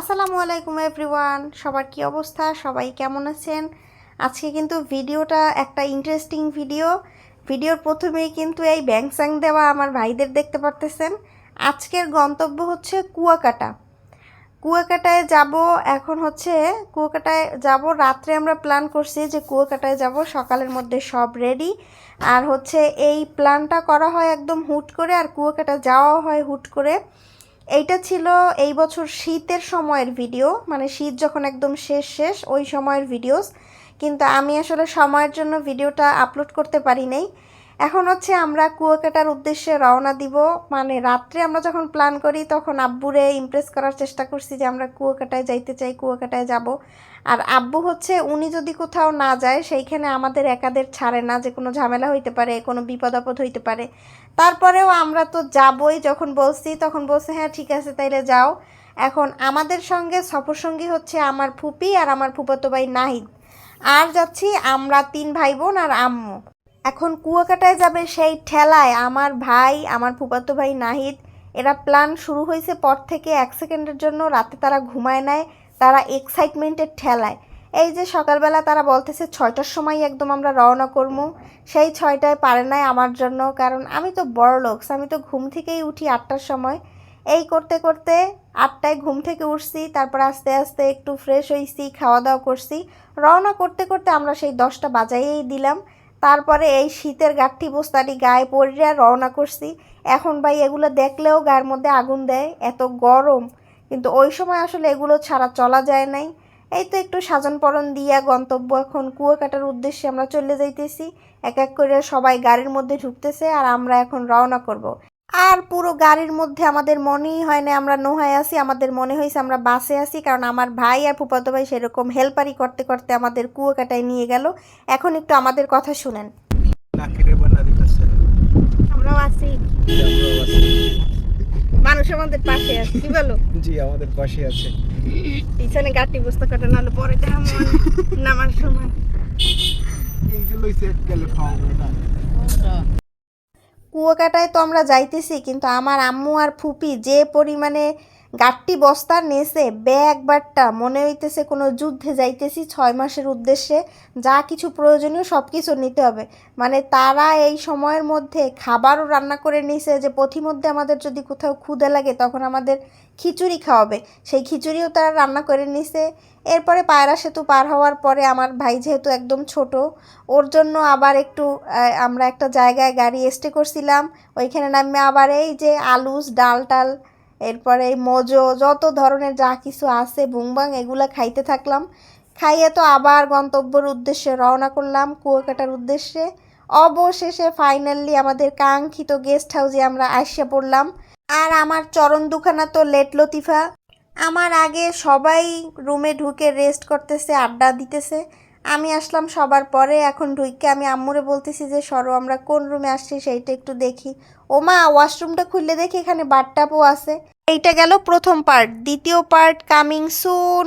আসসালামু আলাইকুম এভরিওয়ান, সবার কি অবস্থা? সবাই কেমন আছেন? আজকে কিন্তু ভিডিওটা একটা ইন্টারেস্টিং ভিডিও ভিডিওর প্রথমেই কিন্তু এই ব্যাং স্যাং দেওয়া আমার ভাইদের দেখতে পারতেছেন। আজকের গন্তব্য হচ্ছে কুয়াকাটা। কুয়াকাটায় যাব, এখন হচ্ছে কুয়াকাটায় যাব, রাত্রে আমরা প্ল্যান করছি যে কুয়াকাটায় যাব, সকালের মধ্যে সব রেডি আর হচ্ছে এই প্ল্যানটা করা হয় একদম হুট করে, আর কুয়াকাটা যাওয়া হয় হুট করে। এইটা ছিল এই বছর শীতের সময়ের ভিডিও মানে শীত যখন একদম শেষ শেষ, ওই সময়ের ভিডিওস কিন্তু আমি আসলে সময়ের জন্য ভিডিওটা আপলোড করতে পারি নাই। এখন হচ্ছে আমরা কুয়াকাটার উদ্দেশ্যে রওনা দিব। মানে রাত্রে আমরা যখন প্ল্যান করি, তখন আব্বুরে ইমপ্রেস করার চেষ্টা করছি যে আমরা কুয়াকাটায় যাইতে চাই, কুয়াকাটায় যাব। আর আব্বু হচ্ছে, উনি যদি কোথাও না যায়, সেইখানে আমাদের একাদের ছাড়ে না যে কোনো ঝামেলা হইতে পারে, কোনো বিপদ আপদ হইতে পারে। তারপরেও আমরা তো যাবই যখন বলছি, তখন বলছে হ্যাঁ ঠিক আছে, তাইলে যাও। এখন আমাদের সঙ্গে সফরসঙ্গী হচ্ছে আমার ফুপি আর আমার ফুপাতো ভাই নাহিদ। আর যাচ্ছি আমরা তিন ভাই বোন আর আম্মু। এখন কুয়াকাটায় যাবে সেই ঠেলায় আমার ভাই, আমার ফুপাতো ভাই নাহিদ। এরা প্ল্যান শুরু হয়েছে পর থেকে এক সেকেন্ডের জন্য। রাতে তারা ঘুমায় নেয় তারা এক্সাইটমেন্টের ঠেলায়। এই যে সকালবেলা তারা বলতেছে, ছয়টার সময় একদম আমরা রওনা করব। সেই ছয়টায় পারে নাই আমার জন্য, কারণ আমি তো বড় লোকস আমি তো ঘুম থেকেই উঠি আটটার সময়। এই করতে করতে আটটায় ঘুম থেকে উঠছি, তারপর আস্তে আস্তে একটু ফ্রেশ হয়েছি খাওয়া দাওয়া করছি। রওনা করতে করতে আমরা সেই দশটা বাজাইয়েই দিলাম। তারপরে এই শীতের গাঠি বস্তাটি গায়ে পড়ে রওনা করছি। এখন ভাই এগুলো দেখলেও গায়ের মধ্যে আগুন দেয়, এত গরম। কিন্তু ওই সময় আসলে এগুলো ছাড়া চলা যায় নাই। এই তো একটু সাজন পরন দিয়া গন্তব্য এখন কুয়াকাটার উদ্দেশ্যে আমরা চলে যাইতেছি। এক এক করে সবাই গাড়ির মধ্যে ঢুকতেছে আর আমরা এখন রওনা করব। আর পুরো গাড়ির মধ্যে আমাদের মনেই হয় না আমরা নোহায় আছি আমাদের মনে হয়েছে আমরা বাসে আছি কারণ আমার ভাই আর ফুপাতো ভাই সেরকম হেল্পারি করতে করতে আমাদের কুয়াকাটায় নিয়ে গেল। এখন একটু আমাদের কথা শুনেন। আমরাও আছি। মানুষ আমাদের পাশে আছে কি বলো? জি আমাদের পাশে আছে। পিছনে গাড়ি বস্তা কাটা নাহলে পরে দেখাম নামার সময়। এইগুলোই সেট গেলে খাওয়া কুয়াকাটায় তো আমরা যাইতেছি কিন্তু আমার আম্মু আর ফুপি যে পরিমাণে গাট্টি বস্তা নেছে ব্যাগ বাট্টা মনে হইতেছে কোনো যুদ্ধে যাইতেছি, ছয় মাসের উদ্দেশ্যে যা কিছু প্রয়োজনীয় সব কিছু নিতে হবে। মানে তারা এই সময়ের মধ্যে খাবারও রান্না করে নিছে যে পথিমধ্যে আমাদের যদি কোথাও ক্ষুদে লাগে তখন আমাদের খিচুড়ি খাওয়াবে। সেই খিচুড়িও তারা রান্না করে নিছে। এরপরে পায়রা সেতু পার হওয়ার পরে আমার ভাই যেহেতু একদম ছোট, ওর জন্য আবার একটু আমরা একটা জায়গায় গাড়ি স্টে করছিলাম। ওইখানে নামে আবার এই যে আলুস ডাল টাল এরপরে মজো, যত ধরনের যা কিছু আছে, বুংবাং, এগুলা খাইতে থাকলাম। খাইয়ে তো আবার গন্তব্যের উদ্দেশ্যে রওনা করলাম, কুয়াকাটার উদ্দেশ্যে। অবশেষে ফাইনালি আমাদের কাঙ্ক্ষিত গেস্ট হাউসে আমরা আসিয়া পড়লাম। আর আমার চরণ দুখানা তো লেট লতিফা। আমার আগে সবাই রুমে ঢুকে রেস্ট করতেছে, আড্ডা দিতেছে। আমি আসলাম সবার পরে, এখন ঢুইকে আমি আম্মুরে বলতেছি যে, সরো, আমরা কোন রুমে আসছি সেইটা একটু দেখি। ওমা ওয়াশরুমটা খুললে দেখি, এখানে বাথটাবও আছে। এইটা গেল প্রথম পার্ট দ্বিতীয় পার্ট কামিং সুন